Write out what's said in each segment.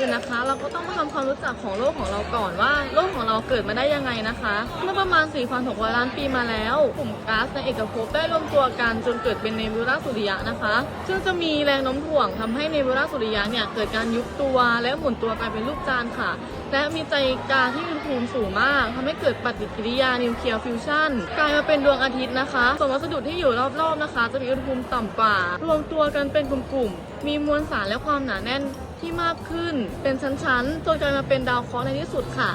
อื่นนะคะ เราก็ต้องมาทำความรู้จักของโลกของเราก่อนว่าโลกของเราเกิดมาได้ยังไงนะคะ เมื่อประมาณ 4,600 ล้านปีมาแล้วกลุ่มก๊าซในเอกภพได้รวมตัวกันจนเกิดเป็นเนบิวลาสุริยะนะคะ ซึ่งจะมีแรงโน้มถ่วงทำให้เนบิวลาสุริยะเนี่ยเกิดการยุบตัวและหมุนตัวกลายเป็นลูกจานค่ะ และมีใจกลางที่อุณหภูมิสูงมากทำให้เกิดปฏิกิริยานิวเคลียร์ฟิวชั่นกลายมาเป็นดวงอาทิตย์นะคะ ส่วนวัสดุที่อยู่รอบๆนะคะ จะมีอุณหภูมิต่ำกว่า รวมตัวกันเป็นกลุ่มๆมีมวลสารและความหนาแน่น ที่มากขึ้นเป็นชั้นๆจนกลายมาเป็นดาวเคราะห์ในที่สุดค่ะ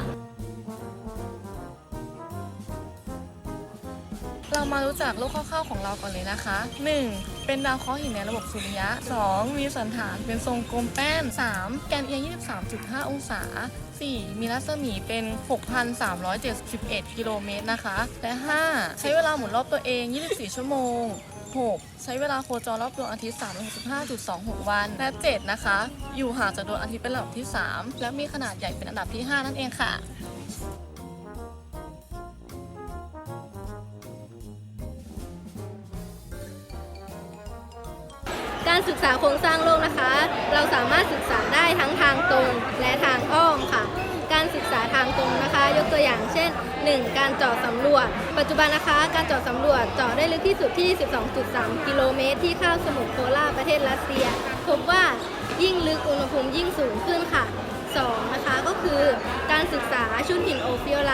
เรามารู้จักโลกคร่าวๆของเราก่อนเลยนะคะ 1. เป็นดาวเคราะห์หินในระบบสุริยะ 2. มีสันฐานเป็นทรงกลมแป้น 3. แกนเอียง 23.5 องศา 4. มีรัศมีเป็น 6,371 กิโลเมตรนะคะ และ 5. ใช้เวลาหมุนรอบตัวเอง 24 ชั่วโมง 6. ใช้เวลาโคจรรอบดวงอาทิตย์ 365.26 วัน และ 7 นะคะ อยู่ห่างจากดวงอาทิตย์เป็นลำดับที่ 3 และมีขนาดใหญ่เป็นอันดับที่ 5 นั่นเองค่ะการศึกษาโครงสร้างโลกนะคะ เราสามารถศึกษาได้ทั้งทางตรงและทางอ้อมค่ะ การศึกษาทางตรงนะคะ ยกตัวอย่างเช่น 1. การเจาะสำรวจ ปัจจุบันนะคะ การเจาะสำรวจเจาะได้ลึกที่สุดที่ 12.3 กิโลเมตร ที่คาบสมุทรโพล่าประเทศรัสเซีย พบว่ายิ่งลึกอุณหภูมิยิ่งสูงขึ้นค่ะ 2. นะคะก็คือการศึกษาชุดหินโอฟิโอไล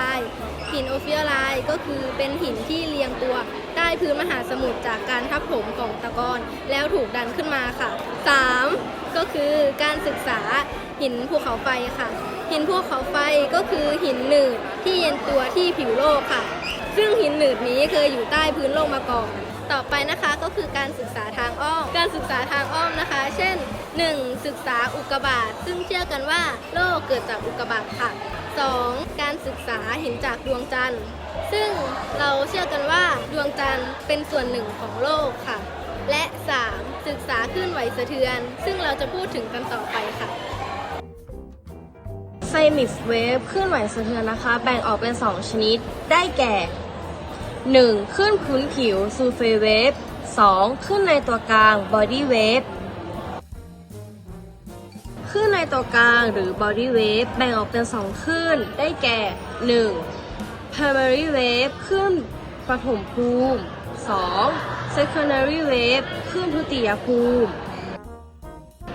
หินโอฟิโอไลก็คือเป็นหินที่เรียงตัวใต้พื้นมหาสมุทรจากการทับถมของตะกอนแล้วถูกดันขึ้นมาค่ะ 3. ก็คือการศึกษาหินภูเขาไฟค่ะ หินภูเขาไฟก็คือหินหนืดที่เย็นตัวที่ผิวโลกค่ะ ซึ่งหินหนืดนี้เคยอยู่ใต้พื้นโลกมาก่อน ต่อไปนะคะก็คือการศึกษาทางอ้อม การศึกษาทางอ้อมนะคะ เช่น 1. ศึกษาอุกกาบาตซึ่งเชื่อกันว่าโลกเกิดจากอุกกาบาตค่ะ 2. การศึกษาหินจากดวงจันทร์ ซึ่งเราเชื่อกันว่าดวงจันทร์เป็นส่วนหนึ่งของโลกค่ะ และ 3. ศึกษาคลื่นไหวสะเทือน ซึ่งเราจะพูดถึงกันต่อไปค่ะ ไซมิกเวฟคลื่นไหวสะเทือนนะคะ แบ่งออกเป็น 2 ชนิดได้แก่ 1. คลื่นพื้นผิวซูเฟเวฟ 2. คลื่นในตัวกลางบอดี้เวฟคลื่นในตัวกลางหรือบอดี้เวฟแบ่งออกเป็น 2 คลื่นได้แก่ 1. primary wave คลื่นปฐมภูมิ 2. secondary wave คลื่นทุติยภูมิ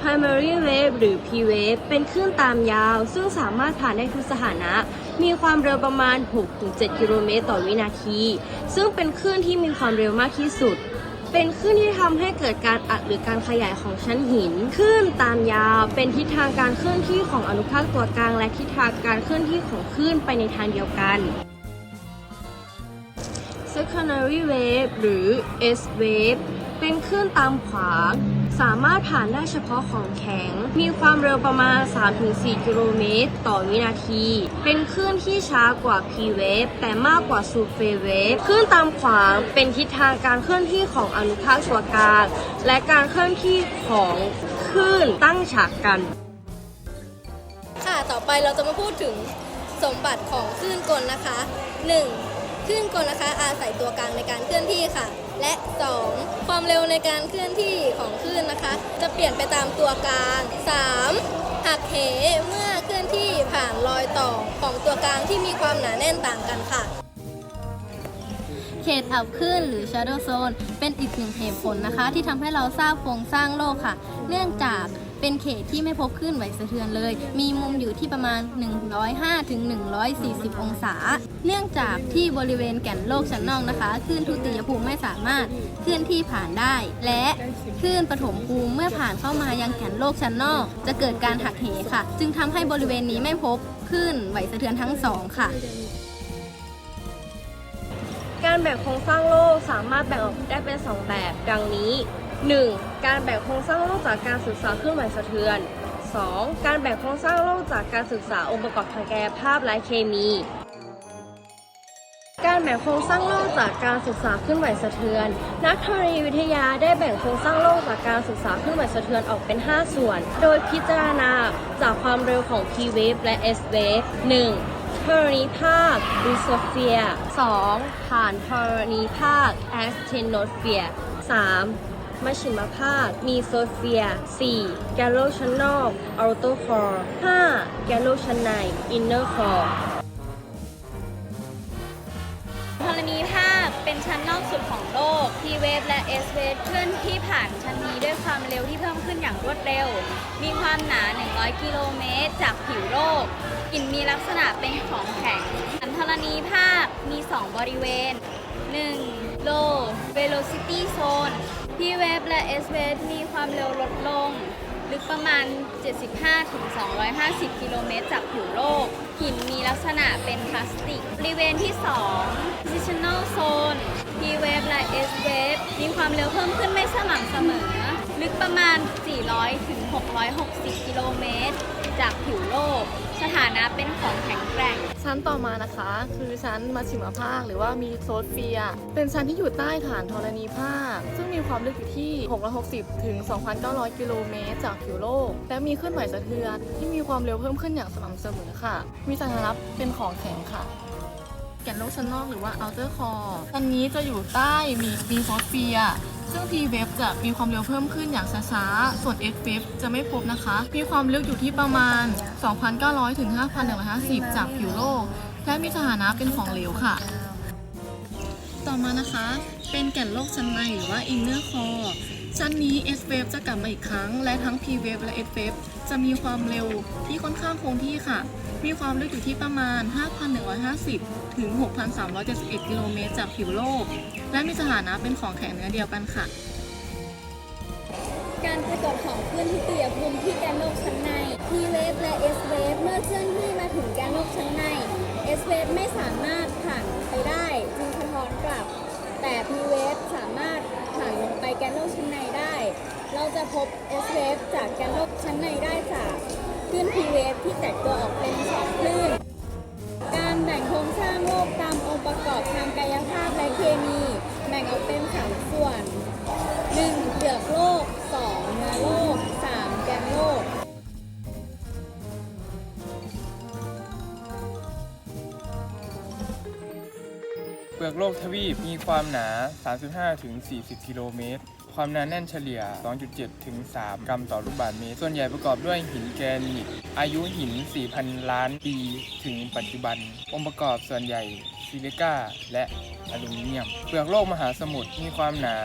primary wave หรือ P wave เป็นคลื่นตามยาว ซึ่งสามารถผ่านได้ทุกสถานะ มีความเร็วประมาณ 6-7 กิโลเมตรต่อวินาที ซึ่งเป็นคลื่นที่มีความเร็วมากที่สุดเป็นคลื่นที่ทำให้เกิดการอัดหรือการขยายของชั้นหินคลื่นตามยาว เป็นทิศทางการเคลื่อนที่ของอนุภาคตัวกลาง และทิศทางการเคลื่อนที่ของคลื่นไปในทางเดียวกัน secondary wave หรือ S wave เป็นคลื่นตามขวาง สามารถผ่านได้เฉพาะของแข็ง มีความเร็วประมาณ 3-4 กิโลเมตร ต่อวินาที เป็นคลื่นที่ช้ากว่า P wave แต่มากกว่า super wave คลื่นตามขวางเป็นทิศทางการเคลื่อนที่ของอนุภาคตัวกลางและการเคลื่อนที่ของคลื่นตั้งฉากกัน ค่ะต่อไปเราจะมาพูดถึงสมบัติของคลื่นกลนะคะ 1. คลื่นกลนะคะอาศัยตัวกลางในการเคลื่อนที่ค่ะ และ 2. ความเร็วในการเคลื่อนที่ของคลื่นนะคะ จะเปลี่ยนไปตามตัวกลาง 3. หักเหเมื่อเคลื่อนที่ผ่านรอยต่อของตัวกลางที่มีความหนาแน่นต่างกันค่ะ เขตอับคลื่นหรือ Shadow Zone เป็นอีกหนึ่งเหตุผลนะคะ ที่ทำให้เราทราบโครงสร้างโลกค่ะ เนื่องจาก เป็นเขตที่ไม่พบคลื่นไหวสะเทือนเลย มีมุมอยู่ที่ประมาณ 105ถึง140 องศา เนื่องจากที่บริเวณแก่นโลกชั้นนอกนะคะคลื่นทุติยภูมิไม่สามารถเคลื่อนที่ผ่านได้ และคลื่นปฐมภูมิเมื่อผ่านเข้ามายังแก่นโลกชั้นนอก จะเกิดการหักเหค่ะ จึงทำให้บริเวณนี้ไม่พบคลื่นไหวสะเทือนทั้งสองค่ะการแบ่งโครงสร้างโลกสามารถแบ่งออกได้เป็น 2 แบบ ดังนี้ 1. การแบ่งโครงสร้างโลกจากการศึกษาเครื่องหมายสะเทือน 2. การแบ่งโครงสร้างโลกจากการศึกษาองค์ประกอบทางกายภาพและเคมี การแบ่งโครงสร้างโลกจากการศึกษาเคลื่อนไหวสะเทือน นักธรณีวิทยาได้แบ่งโครงสร้างโลกจากการศึกษาเคลื่อนไหวสะเทือนออกเป็น 5 ส่วน โดยพิจารณาจากความเร็วของ P wave และ S wave 1. ธรณีภาค Lithosphere 2. ฐานธรณีภาค Asthenosphere 3. มัชชิมภาคมีโซเฟีย 4. แกลโลชั้นนอกออโตคอร์ 5. แกลโลชั้นในอินเนอร์คอร์ธรณีภาคเป็นชั้นนอกสุดของโลก P wave และ S wave เคลื่อนที่ผ่านชั้นนี้ด้วยความเร็วที่เพิ่มขึ้นอย่างรวดเร็ว มีความหนา 100 กิโลเมตรจากผิวโลกหินมีลักษณะเป็นของแข็งชั้นธรณีภาคมี 2 บริเวณ 1. low velocity zone P wave และ S wave มีความเร็วลดลง ลึกประมาณ 75-250 กิโลเมตรจากผิวโลก หินมีลักษณะเป็นพลาสติก บริเวณที่ 2 positional Zone P wave และ S wave มีความเร็วเพิ่มขึ้นไม่สม่ำเสมอ ลึกประมาณ 400 ถึง 660 กิโลเมตร จากผิวโลก สถานะเป็นของแข็งแกร่ง ชั้นต่อมานะคะ คือชั้นมัชชิมภาคหรือว่ามีโซเฟีย เป็นชั้นที่อยู่ใต้ฐานธรณีภาค ซึ่งมีความลึกอยู่ที่ 660 ถึง 2,900 กิโลเมตร จากผิวโลก และมีคลื่นไหวสะเทือน ที่มีความเร็วเพิ่มขึ้นอย่างสม่ำเสมอค่ะ มีสถานะเป็นของแข็งค่ะแก่นโลกชั้นนอกหรือว่า outer core อันนี้จะอยู่ใต้มีมีโซเฟีย ซึ่ง P wave จะมีความเร็วเพิ่มขึ้นอย่างช้าๆ ส่วน S wave จะไม่พบนะคะ มีความลึกอยู่ที่ประมาณ 2,900 ถึง 5,150 จากผิวโลก และมีสถานะเป็นของเหลวค่ะ ต่อมานะคะ เป็นแก่นโลกชั้นในหรือว่า inner core ชั้นนี้ S wave จะกลับมาอีกครั้ง และทั้ง P wave และ S wave จะมีความเร็วที่ค่อนข้างคงที่ค่ะ มีความลึกอยู่ที่ประมาณ 5,150 ถึง 6,371 กิโลเมตรจากผิวโลก และมีสถานะเป็นของแข็งเนื้อเดียวกันค่ะ การปรากฏของคลื่นที่เตียภูมิที่แกนโลกชั้นใน P wave และ S wave เมื่อเคลื่อนที่มาถึงแกนโลกชั้นใน S wave ไม่สามารถผ่านไปได้จึงสะท้อนกลับ แต่ P wave สามารถ ลงไปแกนโลกชั้นในได้ เราจะพบ S wave จากแกนโลกชั้นในได้จากคลื่น P wave ที่แตกตัวออกเป็นสองคลื่น การแบ่งโครงสร้างโลกตามองค์ประกอบทางกายภาพและเคมี แบ่งออกเป็นสามส่วน 1. เปลือกโลก เปลือกโลกทวีปมีความหนา 35-40 กิโลเมตร ความหนาแน่นเฉลี่ย 2.7 ถึง 3 กรัมต่อลูกบาศก์เมตร ส่วนใหญ่ประกอบด้วยหินแกรนิต อายุหิน 4,000 ล้านปีถึงปัจจุบัน องค์ประกอบส่วนใหญ่ ซิลิก้าและอลูมิเนียม เปลือกโลกมหาสมุทรมีความหนา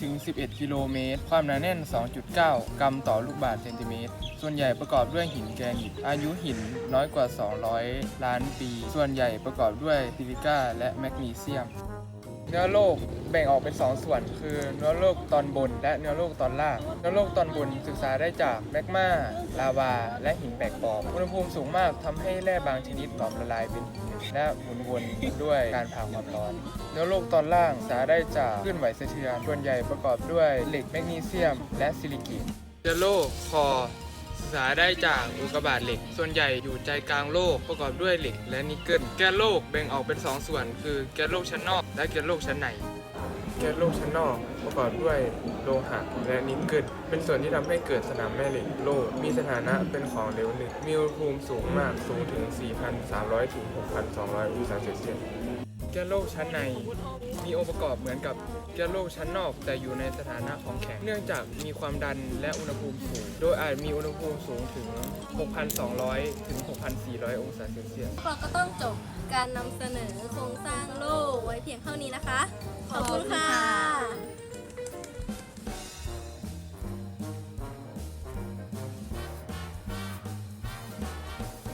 7-11 กิโลเมตร ความหนาแน่น 2.9 กรัมต่อลูกบาศก์เซนติเมตร ส่วนใหญ่ประกอบด้วยหินแกรนิต อายุหินน้อยกว่า 200 ล้านปี ส่วนใหญ่ประกอบด้วยซิลิก้าและแมกนีเซียม เนื้อโลก แบ่งออกเป็น 2 ส่วน คือเนื้อโลกตอนบน และเนื้อโลกตอนล่างเนื้อโลกตอนบนศึกษาได้จากแมกมาลาวา และหินแปลกปลอมอุณหภูมิสูงมากทำให้แร่บางชนิดหลอมละลายเป็นหินและหมุนวนด้วยการผ่าความร้อน เนื้อโลกตอนล่างศึกษาได้จากคลื่นไหวสะเทือนส่วนใหญ่ประกอบด้วยเหล็กแมกนีเซียม และซิลิเกตเนื้อโลกคอศึกษาได้จากอุกกาบาตเหล็ก ส่วนใหญ่อยู่ใจกลางโลกประกอบด้วยเหล็กและนิกเกิล แกนโลกแบ่งออกเป็น 2 ส่วน คือแกนโลกชั้นนอก และแกนโลกชั้นใน แกนโลกชั้นนอกประกอบด้วยโลหะและนิกเกิลเป็นส่วนที่ทำให้เกิดสนามแม่เหล็กโลก มีสถานะเป็นของเหลวหนึ่งมีอุณหภูมิสูงมากสูงถึง 4,300 ถึง 6,200 องศาเซลเซียสแกนโลกชั้นในมีองค์ประกอบเหมือนกับ จะโลกชั้นนอกแต่อยู่ในสถานะของแข็ง เนื่องจากมีความดันและอุณหภูมิสูง โดยอาจมีอุณหภูมิสูงถึง 6,200 ถึง 6,400 องศาเซลเซียส เราก็ต้องจบการนำเสนอโครงสร้างโลกไว้เพียงเท่านี้นะคะ ขอบคุณค่ะ